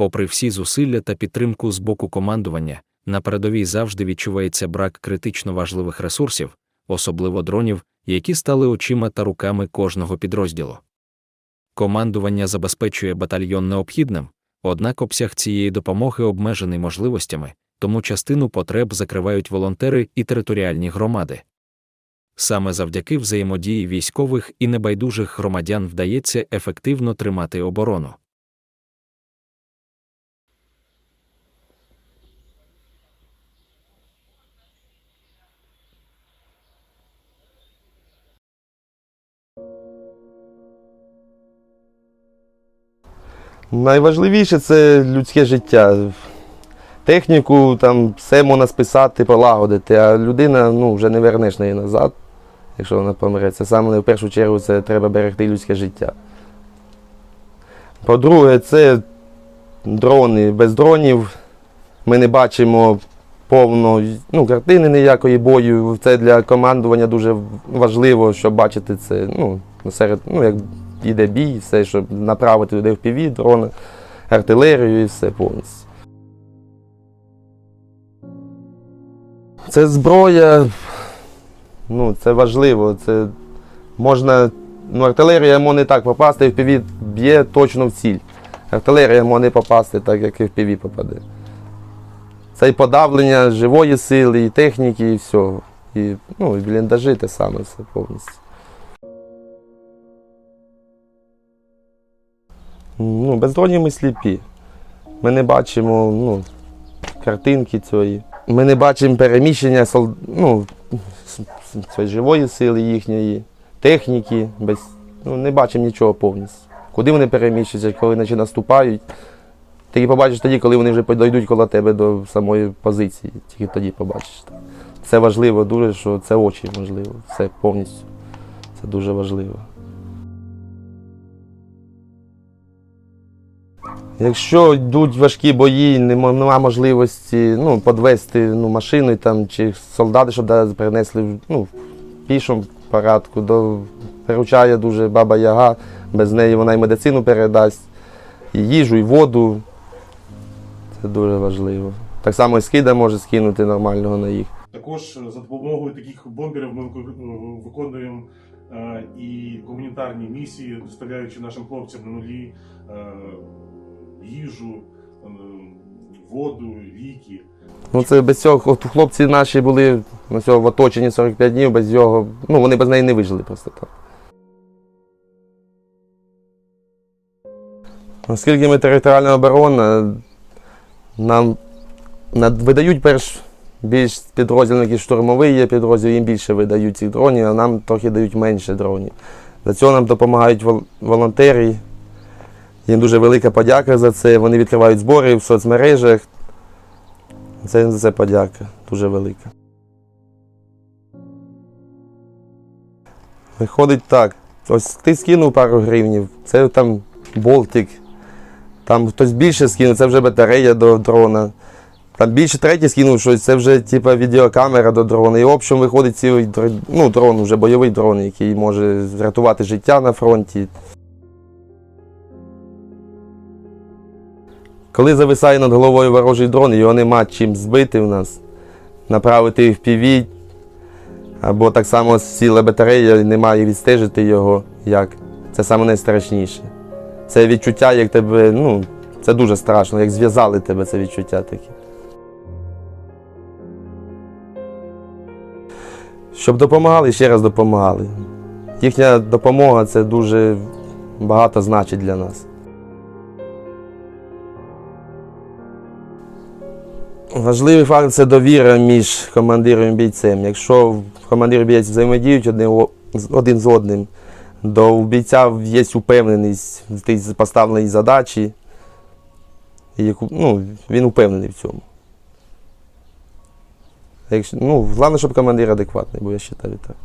Попри всі зусилля та підтримку з боку командування, на передовій завжди відчувається брак критично важливих ресурсів, особливо дронів, які стали очима та руками кожного підрозділу. Командування забезпечує батальйон необхідним, однак обсяг цієї допомоги обмежений можливостями, тому частину потреб закривають волонтери і територіальні громади. Саме завдяки взаємодії військових і небайдужих громадян вдається ефективно тримати оборону. Найважливіше це людське життя. Техніку там все можна списати, полагодити, а людина ну, вже не вернеш неї назад, якщо вона помре. Це саме в першу чергу це треба берегти людське життя. По-друге, це дрони. Без дронів ми не бачимо повно ну, картини ніякої бою. Це для командування дуже важливо, щоб бачити це ну, серед, ну, як йде бій, все, щоб направити туди в піві, дрони, артилерію і все повністю. Це зброя, ну, це важливо. Це можна, ну, артилерія може не так попасти, в піві б'є точно в ціль. Артилерія може не попасти так, як і в піві попаде. Це і подавлення живої сили, і техніки, і всього. І, ну, і бліндажі те саме все повністю. Ну, без дронів ми сліпі. Ми не бачимо ну, картинки цієї. Ми не бачимо переміщення ну, живої сили їхньої, техніки, без... ну, не бачимо нічого повністю. Куди вони переміщуються, коли наче наступають. Ти побачиш тоді, коли вони вже дійдуть коло тебе до самої позиції. Тільки тоді побачиш. Це важливо дуже, що це очі важливо. Все повністю. Це дуже важливо. Якщо йдуть важкі бої, нема, можливості ну, підвести ну, машину там, чи солдати, щоб да, перенесли ну, в пішому порядку, до, виручає дуже баба Яга, без неї вона і медицину передасть, і їжу, і воду. Це дуже важливо. Так само і скида може скинути нормального на їх. Також за допомогою таких бомберів ми виконуємо е, і гуманітарні місії, доставляючи нашим хлопцям на нулі е, їжу, е, воду, ліки. Ну це без цього от хлопці наші були на цього в оточенні 45 днів, без цього, ну вони без неї не вижили просто так. Оскільки ми територіальна оборона, нам видають перш більш підрозділ, який штурмовий є підрозділ, їм більше видають цих дронів, а нам трохи дають менше дронів. Для цього нам допомагають вол- волонтери. Їм дуже велика подяка за це. Вони відкривають збори в соцмережах. Це за це подяка дуже велика. Виходить так. Ось ти скинув пару гривнів, це там болтик. Там хтось більше скинув, це вже батарея до дрона. Там більше третій скинув щось, це вже типа відеокамера до дрона. І в общем виходить цілий ну, дрон, вже бойовий дрон, який може врятувати життя на фронті. Коли зависає над головою ворожий дрон, його нема чим збити в нас, направити в піві, або так само сіла батарея, немає відстежити його як. Це саме найстрашніше. Це відчуття, як тебе, ну, це дуже страшно, як зв'язали тебе це відчуття таке. Щоб допомагали, ще раз допомагали. Їхня допомога це дуже багато значить для нас. Важливий факт це довіра між командиром і бійцем. Якщо командир і бійець взаємодіють один, з- одним, то у бійця є упевненість в тій поставленій задачі. і ну, він упевнений в цьому. Якщо, ну, головне, щоб командир адекватний, бо я вважаю так.